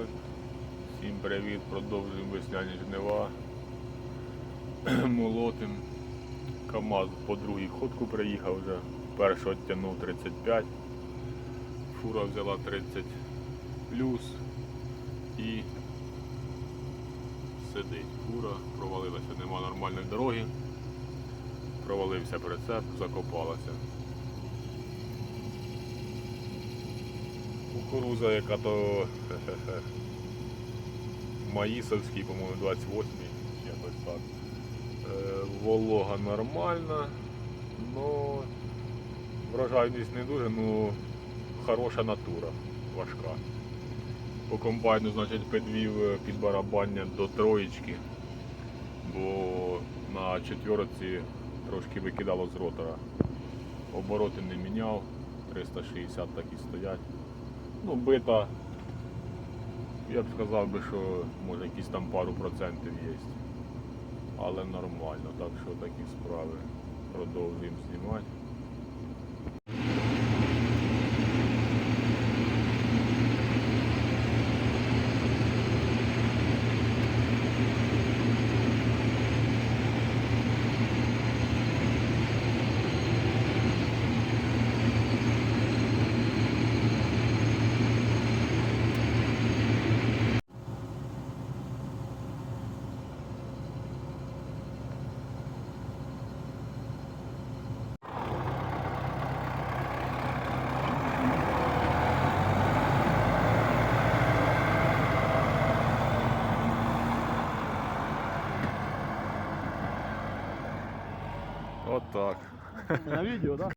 Так. Всім привіт, продовжуємо весняні жнива. Молотим. КАМАЗ по другій ходку приїхав вже. Перший оттягнув 35. Фура взяла 30 плюс і сидить. Фура, провалилася, нема нормальної дороги. Провалився прицеп, закопалася. Кукуруза, яка то Маїсовський, по-моєму, 28-й, якось так. Е, волога нормальна, но врожайність не дуже, ну хороша натура, важка. По комбайну, значить, підвів е, під барабання до троєчки, бо на четверці трошки викидало з ротора. Обороти не міняв, 360 так і стоять. Ну, бита, я б сказав би, що може якісь там пару процентів є. Але нормально, так що такі справи продовжуємо знімати. Отак. На відео, так?